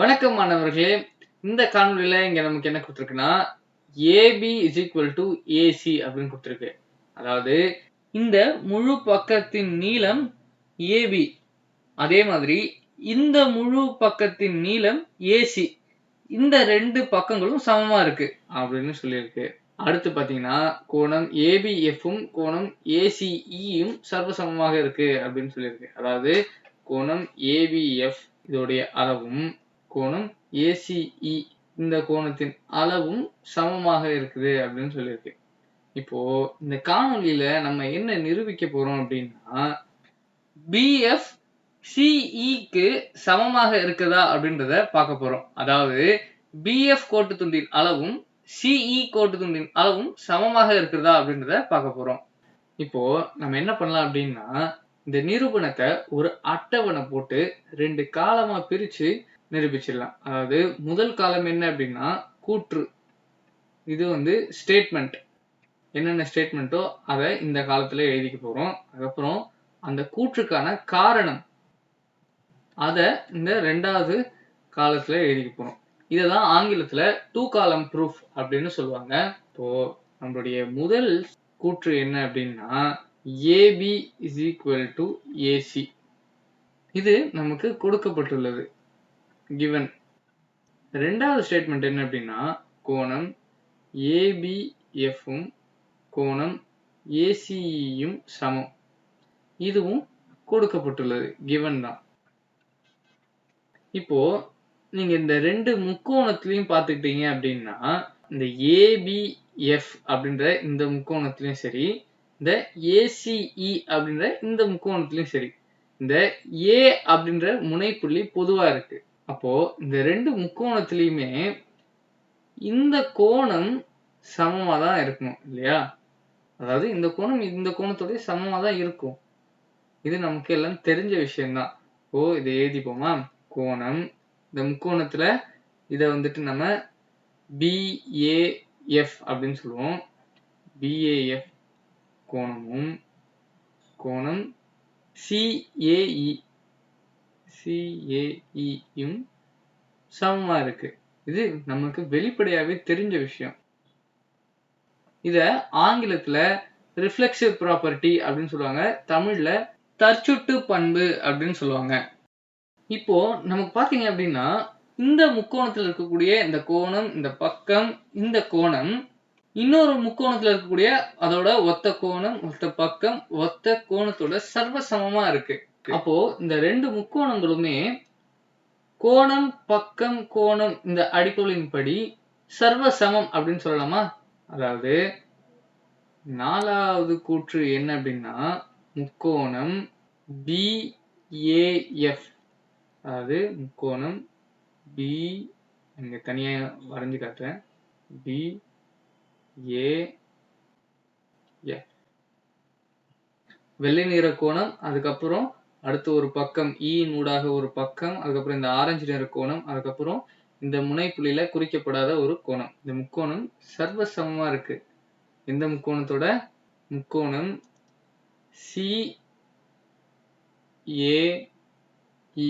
வணக்கம் மாணவர்களே. இந்த காணொலியில இங்க நமக்கு என்ன கொடுத்துருக்குன்னா AB is equal to AC அப்படின்னு கொடுத்துருக்கு. அதாவது இந்த முழு பக்கத்தின் நீளம் ஏபி அதே மாதிரி இந்த முழு பக்கத்தின் நீளம் ஏசி இந்த ரெண்டு பக்கங்களும் சமமா இருக்கு அப்படின்னு சொல்லியிருக்கு. அடுத்து பார்த்தீங்கன்னா கோணம் ஏபிஎஃப்பும் கோணம் ஏசிஇயும் சர்வசமமாக இருக்கு அப்படின்னு சொல்லியிருக்கு. அதாவது கோணம் ஏபிஎஃப் இதோடைய அளவும் கோணம் ஏசிஇ இந்த கோணத்தின் அளவும் சமமாக இருக்குது அப்படின்னு சொல்லியிருக்கு. இப்போ இந்த காணொலியில நம்ம என்ன நிரூபிக்க போறோம் அப்படின்னா பிஎஃப் சிஇக்கு சமமாக இருக்குதா அப்படின்றத பார்க்க போறோம். அதாவது பிஎஃப் கோட்டு துண்டின் அளவும் சிஇ கோட்டு துண்டின் அளவும் சமமாக இருக்கிறதா அப்படின்றத பார்க்க போறோம். இப்போ நம்ம என்ன பண்ணலாம் அப்படின்னா இந்த நிரூபணத்தை ஒரு அட்டவணை போட்டு ரெண்டு காலமா பிரிச்சு நிரூபிச்சிடலாம். அதாவது முதல் காலம் என்ன அப்படின்னா கூற்று. இது வந்து ஸ்டேட்மெண்ட் என்னென்ன ஸ்டேட்மெண்ட்டோ அதை இந்த காலத்தில் எழுதிக்க போகிறோம் அதுக்கப்புறம் அந்த கூற்றுக்கான காரணம். அதை இந்த ரெண்டாவது காலத்தில் எழுதிக்க போகிறோம் இதை தான் ஆங்கிலத்தில் டூ காலம் ப்ரூஃப் அப்படின்னு சொல்லுவாங்க. இப்போ நம்மளுடைய முதல் கூற்று என்ன அப்படின்னா AB is equal to AC இது நமக்கு கொடுக்கப்பட்டுள்ளது. கிவன் ரெண்டாவது ஸ்டேட்மெண்ட் என்ன அப்படின்னா கோணம் ஏபிஎஃப்பும் கோணம் ஏசிஇயும் சமம். இதுவும் கொடுக்கப்பட்டுள்ளது கிவன் தான். இப்போ நீங்க இந்த ரெண்டு முக்கோணத்திலையும் பார்த்துக்கிட்டீங்க அப்படின்னா இந்த ஏபிஎஃப் அப்படின்ற இந்த முக்கோணத்திலையும் சரி இந்த ஏசிஇ அப்படின்ற இந்த முக்கோணத்திலையும் சரி இந்த ஏ அப்படின்ற முனைப்புள்ளி பொதுவா இருக்கு. அப்போ இந்த ரெண்டு முக்கோணத்திலையுமே இந்த கோணம் சமமாக தான் இருக்கணும் இல்லையா? அதாவது இந்த கோணம் இந்த கோணத்தோடய சமமாக தான் இருக்கும். இது நமக்கு எல்லாம் தெரிஞ்ச விஷயம்தான். ஓ இதை எழுதிப்போமா? கோணம். இந்த முக்கோணத்தில் இதை வந்துட்டு நம்ம பிஏஎஃப் அப்படின்னு சொல்லுவோம். பிஏஎஃப் கோணமும் கோணம் சிஏஇ சிஏஇயும் சமமாக இருக்கு. இது நமக்கு வெளிப்படையாகவே தெரிஞ்ச விஷயம். இதை ஆங்கிலத்தில் ரிஃப்ளெக்சிவ் ப்ராப்பர்ட்டி அப்படின்னு சொல்லுவாங்க. தமிழில் தற்சுட்டு பண்பு அப்படின்னு சொல்லுவாங்க. இப்போ நமக்கு பார்த்தீங்க அப்படின்னா இந்த முக்கோணத்தில் இருக்கக்கூடிய இந்த கோணம் இந்த பக்கம் இந்த கோணம் இன்னொரு முக்கோணத்தில் இருக்கக்கூடிய அதோட ஒத்த கோணம் ஒத்த பக்கம் ஒத்த கோணத்தோட சர்வ இருக்குது ஓகே அப்போ இந்த ரெண்டு முக்கோணங்களுமே கோணம் பக்கம் கோணம் இந்த அடிக்கோளின் சர்வ சமம் அப்படின்னு சொல்லலாமா? அதாவது நாலாவது கூற்று என்ன அப்படின்னா முக்கோணம் பிஏஎஃப் அதாவது முக்கோணம் பி இங்க தனியா வரைஞ்சு காட்டுறேன். பி ஏ வெள்ளை நிற கோணம் அதுக்கப்புறம் அடுத்து ஒரு பக்கம் e ஈயின் ஊடாக ஒரு பக்கம் அதுக்கப்புறம் இந்த ஆரஞ்சு நிற கோணம் அதுக்கப்புறம் இந்த முனைப்புள்ளியில குறிக்கப்படாத ஒரு கோணம். இந்த முக்கோணம் சர்வ சமமா இருக்கு. எந்த முக்கோணத்தோட? முக்கோணம் சி ஏ இ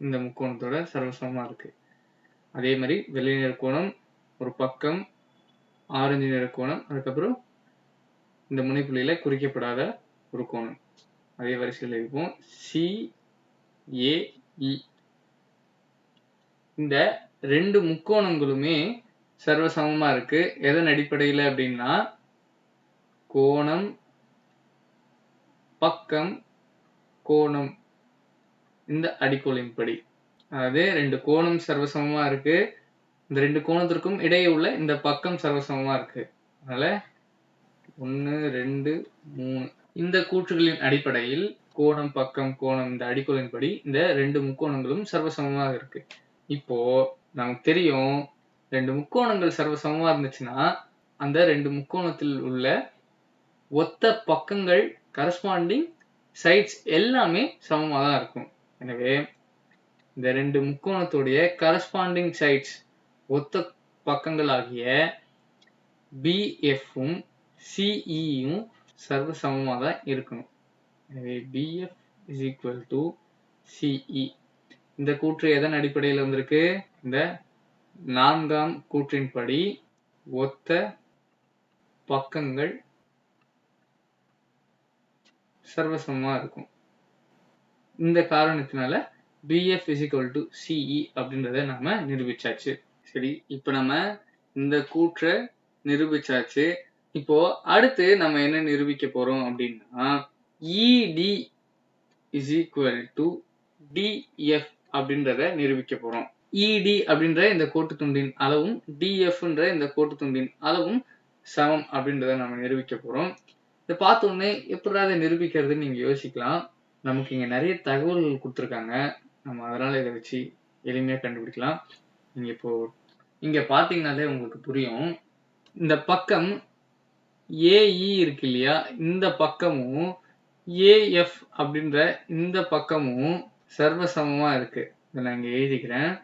இந்த முக்கோணத்தோட சர்வசமமா இருக்கு. அதே மாதிரி வெள்ளை நிற கோணம் ஒரு பக்கம் ஆரஞ்சு நிற கோணம் அதுக்கப்புறம் இந்த முனைப்புள்ளியில குறிக்கப்படாத ஒரு கோணம். அதே வரிசையில் இருக்கும். C AE e. இந்த ரெண்டு முக்கோணங்களுமே சர்வசமமாக இருக்கு. எதன் அடிப்படையில் அப்படின்னா கோணம் பக்கம் கோணம். இந்த அடிக்கோளின்படி அதாவது ரெண்டு கோணம் சர்வசமமாக இருக்கு. இந்த ரெண்டு கோணத்திற்கும் இடையே உள்ள இந்த பக்கம் சர்வசமமாக இருக்கு. அதனால ஒன்று ரெண்டு மூணு. இந்த கூற்றுகளின் அடிப்படையில் கோணம் பக்கம் கோணம் இந்த அடிக்கோளின் படி இந்த ரெண்டு முக்கோணங்களும் சர்வசமமாக இருக்கு. இப்போ நமக்கு தெரியும் ரெண்டு முக்கோணங்கள் சர்வசமமா இருந்துச்சுன்னா அந்த ரெண்டு முக்கோணத்தில் உள்ள ஒத்த பக்கங்கள் கரஸ்பாண்டிங் சைட்ஸ் எல்லாமே சமமாக தான் இருக்கும். எனவே இந்த ரெண்டு முக்கோணத்துடைய கரஸ்பாண்டிங் சைட்ஸ் ஒத்த பக்கங்களாகிய பிஎஃப்பும் சிஇயும் சர்வ சமமாக தான் இருக்கணும். எனவே BF is equal to CE இந்த கூற்று எதன் அடிப்படையில் வந்திருக்கு? இந்த நான்காம் கூற்றின்படி ஒத்த பக்கங்கள் சர்வசமமா இருக்கும். இந்த காரணத்தினால பிஎஃப் இசிகல் டு சிஇ அப்படின்றத நம்ம நிரூபிச்சாச்சு. சரி இப்போ நம்ம இந்த கூற்றை நிரூபிச்சாச்சு. இப்போ அடுத்து நம்ம என்ன நிரூபிக்க போறோம் அப்படின்னா இடி இஸ் ஈக்குவல் டு டிஎஃப் அப்படின்றத நிரூபிக்க போறோம். இடி அப்படின்ற இந்த கோட்டு துண்டின் அளவும் டிஎஃப்ன்ற இந்த கோட்டு துண்டின் அளவும் சமம் அப்படின்றத நம்ம நிரூபிக்க போறோம். இதை பார்த்தோன்னே எப்படி அதை நிரூபிக்கிறதுன்னு நீங்க யோசிக்கலாம். நமக்கு இங்க நிறைய தகவல்கள் கொடுத்துருக்காங்க. நம்ம அதனால இதை வச்சு எளிமையா கண்டுபிடிக்கலாம். நீங்க இப்போ இங்க பாத்தீங்கன்னாலே உங்களுக்கு புரியும். இந்த பக்கம் ஏஇ இருக்கு இல்லையா இந்த பக்கமும் ஏஎஃப் அப்படின்ற இந்த பக்கமும் சர்வசமமாக இருக்கு. இதை நான் இங்கே எழுதிக்கிறேன்.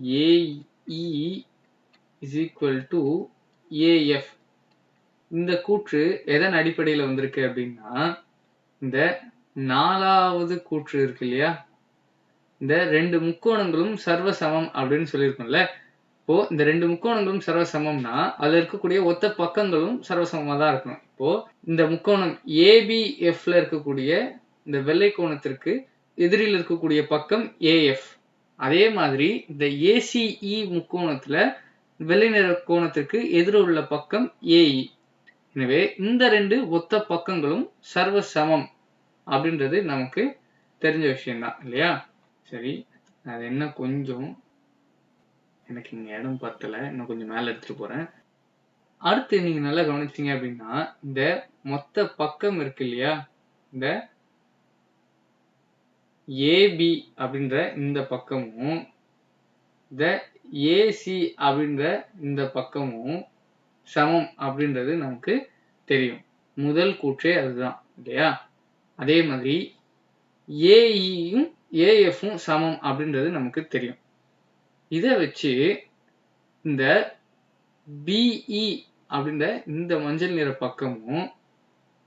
AE is equal to AF இந்த கூற்று எதன் அடிப்படையில் வந்திருக்கு அப்படின்னா இந்த நாலாவது கூற்று இருக்கு இல்லையா? இந்த ரெண்டு முக்கோணங்களும் சர்வசமம் அப்படின்னு சொல்லியிருக்கோம்ல. இப்போ இந்த ரெண்டு முக்கோணங்களும் சர்வசமம்னா அதுல இருக்கக்கூடிய ஒத்த பக்கங்களும் சர்வசமமா தான் இருக்கணும். இப்போ இந்த முக்கோணம் ஏபிஎஃப்ல இருக்கக்கூடிய இந்த வெள்ளை கோணத்திற்கு எதிரில் இருக்கக்கூடிய பக்கம் ஏஎஃப் அதே மாதிரி இந்த ஏசிஇ முக்கோணத்துல வெள்ளை நிற கோணத்திற்கு எதிர உள்ள பக்கம் ஏஇ எனவே இந்த ரெண்டு ஒத்த பக்கங்களும் சர்வ சமம் அப்படின்றது நமக்கு தெரிஞ்ச விஷயம்தான் இல்லையா? சரி அது என்ன கொஞ்சம் எனக்கு இங்க இடம் பத்தல. இன்னும் கொஞ்சம் மேல எடுத்துட்டு போறேன். அடுத்து நீங்க நல்லா கவனிச்சீங்க அப்படின்னா இந்த மொத்த பக்கம் இருக்கு இல்லையா? இந்த ஏபி அப்படின்ற இந்த பக்கமும் இந்த ஏசி அப்படின்ற இந்த பக்கமும் சமம் அப்படின்றது நமக்கு தெரியும். முதல் கூற்றே அதுதான் இல்லையா? அதே மாதிரி ஏஇயும் ஏஎஃப்பும் சமம் அப்படின்றது நமக்கு தெரியும். இதை வச்சு இந்த பிஇ அப்படின்ற இந்த மஞ்சள் நிற பக்கமும்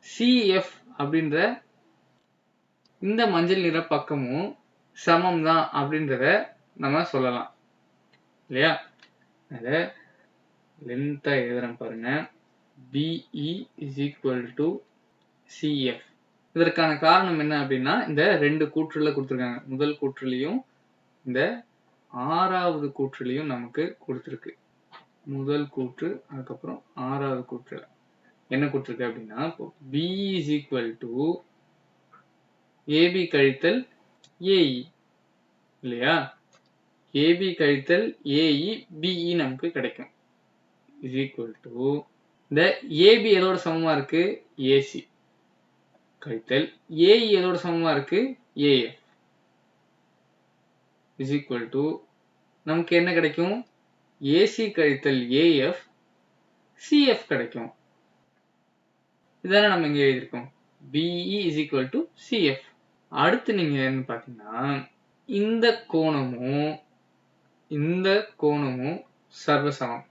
சிஎஃப் அப்படின்ற இந்த மஞ்சள் நிற பக்கமும் சமம் தான் அப்படின்றத நம்ம சொல்லலாம். இல்லையா? அதை லென்த்தா எழுதுறேன் பாருங்க. BE is equal to CF இதற்கான காரணம் என்ன அப்படின்னா இந்த ரெண்டு கூற்றுல கொடுத்துருக்காங்க. முதல் கூற்றுலையும் இந்த ஆறாவது கூற்றுலையும் நமக்கு கொடுத்துருக்கு. முதல் கூற்று அதுக்கப்புறம் ஆறாவது கூற்றுல என்ன கொடுத்துருக்கு அப்படின்னா இப்போ B is equal to AB கழித்தல் ஏஇ இல்லையா? ஏபி கழித்தல் ஏஇ பிஇ நமக்கு கிடைக்கும். இஸ் ஈக்குவல் டு இந்த ஏபி எதோட சமமா இருக்கு? ஏசி கழித்தல் ஏஇ எதோட சமமா இருக்கு? ஏஎஃப் இஸ் ஈக்குவல் டு நமக்கு என்ன கிடைக்கும்? ஏசி கழித்தல் ஏஎஃப் சிஎஃப் கிடைக்கும். இதான நம்ம இங்க எழுதியிருக்கோம். BE is equal to CF அடுத்து நீங்க என்ன பார்த்தீங்கன்னா இந்த கோணமும் இந்த கோணமும் சர்வசமம்.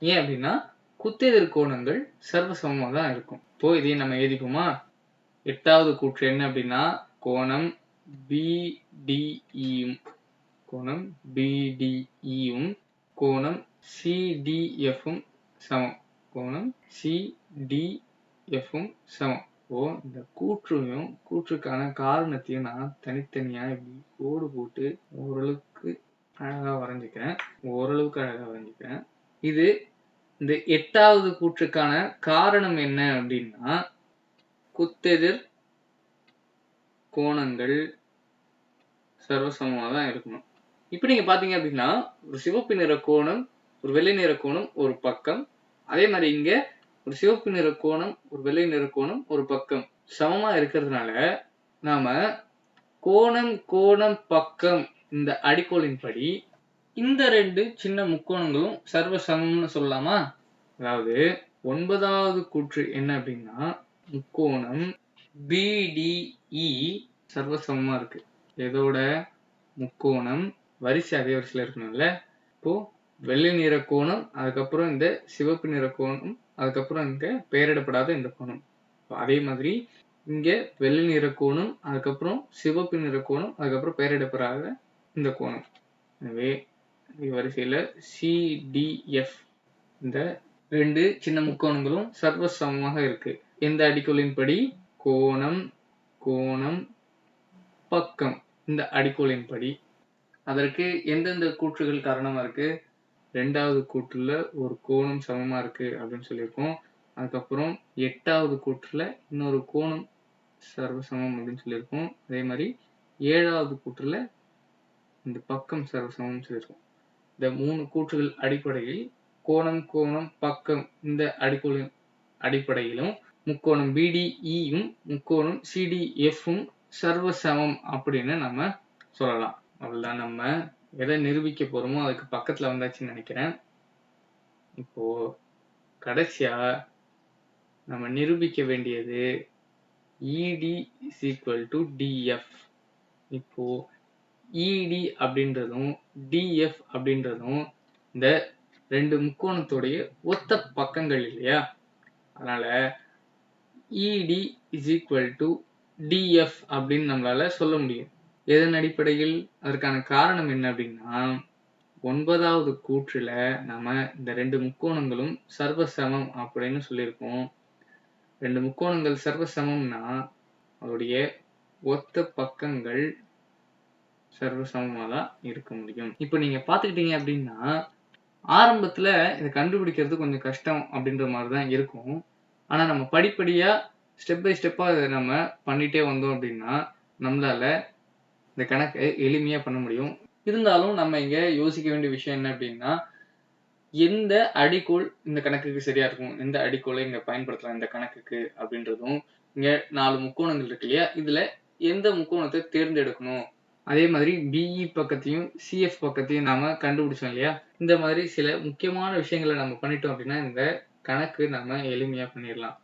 ஏன் அப்படின்னா குத்தெதிர் கோணங்கள் சர்வசமமாக தான் இருக்கும். இப்போ இதையும் நம்ம எழுதிப்போமா? எட்டாவது கூற்று என்ன அப்படின்னா கோணம் பிடிஇயும் கோணம் பிடிஇயும் கோணம் சிடிஎஃப்பும் சமம். கோணம் சிடிஎஃப்பும் சமம். இப்போ இந்த கூற்றையும் கூற்றுக்கான காரணத்தையும் நான் தனித்தனியா இப்படி கோடு போட்டு ஓரளவுக்கு அழகா வரைஞ்சுக்கிறேன். ஓரளவுக்கு அழகா வரைஞ்சிக்கிறேன். இது இந்த எட்டாவது கூற்றுக்கான காரணம் என்ன அப்படின்னா குத்தெதிர் கோணங்கள் சர்வசமமாக தான் இருக்கணும். இப்போ நீங்க பார்த்தீங்க அப்படின்னா ஒரு சிவப்பு நிற கோணம் ஒரு வெள்ளை நிற கோணம் ஒரு பக்கம். அதே மாதிரி இங்கே ஒரு சிவப்பு நிற கோணம் ஒரு வெள்ளை நிற கோணம் ஒரு பக்கம். சமமா இருக்கிறதுனால நாம கோணம் கோணம் பக்கம் இந்த அடிக்கோளின் படி இந்த ரெண்டு சின்ன முக்கோணங்களும் சர்வ சமம்னு சொல்லலாமா? அதாவது ஒன்பதாவது கூற்று என்ன அப்படின்னா முக்கோணம் பிடிஇ சர்வசமமாக இருக்கு. எதோட முக்கோணம்? வரிசை அதே வரிசையில் இருக்கணும்ல. இப்போ வெள்ளை நிற கோணம் அதுக்கப்புறம் இந்த சிவப்பு நிற கோணம் அதுக்கப்புறம் இங்கே பெயரிடப்படாத இந்த கோணம். அதே மாதிரி இங்க வெள்ளை நிற கோணம் அதுக்கப்புறம் சிவப்பு நிற கோணம் அதுக்கப்புறம் பெயரிடப்படாத இந்த கோணம். எனவே வரிசையில சிடிஎஃப் இந்த ரெண்டு சின்ன முக்கோணங்களும் சர்வசமமாக இருக்குது எந்த அடிக்கோளின் படி? கோணம் கோணம் பக்கம். இந்த அடிக்கோலின்படி அதற்கு எந்தெந்த கூற்றுகள் காரணமாக இருக்குது ரெண்டாவது கூற்றுல ஒரு கோணம் சமமாக இருக்குது அப்படின்னு சொல்லியிருக்கோம். அதுக்கப்புறம் எட்டாவது கூற்றுல இன்னொரு கோணம் சர்வசமம் அப்படின்னு சொல்லியிருக்கோம். அதே மாதிரி ஏழாவது கூற்றுல இந்த பக்கம் சர்வசமம் சொல்லியிருக்கோம். இந்த மூணு கூற்றுகள் அடிப்படையில் கோணம் கோணம் பக்கம் இந்த அடிக்கோளின் அடிப்படையிலும் முக்கோணம் பிடிஇயும் முக்கோணம் சிடிஎஃப்பும் சர்வசமம் அப்படின்னு நம்ம சொல்லலாம். அவ்வளோதான் நம்ம எதை நிரூபிக்க போகிறோமோ அதுக்கு பக்கத்தில் வந்தாச்சுன்னு நினைக்கிறேன். இப்போ கடைசியா நம்ம நிரூபிக்க வேண்டியது இடி இஸ் ஈக்குவல் டு டிஎஃப் இப்போ இடி அப்படின்றதும் டிஎஃப் அப்படின்றதும் இந்த ரெண்டு முக்கோணத்துடைய ஒத்த பக்கங்கள் இல்லையா? அதனால இடி இஸ் ஈக்குவல் டு டிஎஃப் அப்படின்னு நம்மளால சொல்ல முடியும். எதன் அடிப்படையில்? அதற்கான காரணம் என்ன அப்படின்னா ஒன்பதாவது கூற்றில் நம்ம இந்த ரெண்டு முக்கோணங்களும் சர்வசமம் அப்படின்னு சொல்லியிருக்கோம். ரெண்டு முக்கோணங்கள் சர்வசமம்னா அதோடைய ஒத்த பக்கங்கள் சர்வசமமாக தான் இருக்க முடியும். இப்போ நீங்கள் பார்த்துக்கிட்டீங்க அப்படின்னா ஆரம்பத்தில் இதை கண்டுபிடிக்கிறது கொஞ்சம் கஷ்டம் அப்படின்ற மாதிரி தான் இருக்கும். ஆனால் நம்ம படிப்படியாக ஸ்டெப் பை ஸ்டெப்பாக அதை நம்ம பண்ணிகிட்டே வந்தோம் அப்படின்னா நம்மளால இந்த கணக்கை எளிமையாக பண்ண முடியும். இருந்தாலும் நம்ம இங்கே யோசிக்க வேண்டிய விஷயம் என்ன அப்படின்னா எந்த அடிக்கோள் இந்த கணக்குக்கு சரியாக இருக்கும்? எந்த அடிக்கோளை இங்கே பயன்படுத்தலாம் இந்த கணக்குக்கு அப்படின்றதும் இங்கே நாலு முக்கோணங்கள் இருக்கு இல்லையா? இதில் எந்த முக்கோணத்தை தேர்ந்தெடுக்கணும்? அதே மாதிரி பிஇ பக்கத்தையும் சிஎஃப் பக்கத்தையும் நாம கண்டுபிடிச்சோம் இல்லையா? இந்த மாதிரி சில முக்கியமான விஷயங்களை நம்ம பண்ணிட்டோம் அப்படின்னா இந்த கணக்கு நம்ம எளிமையா பண்ணிடலாம்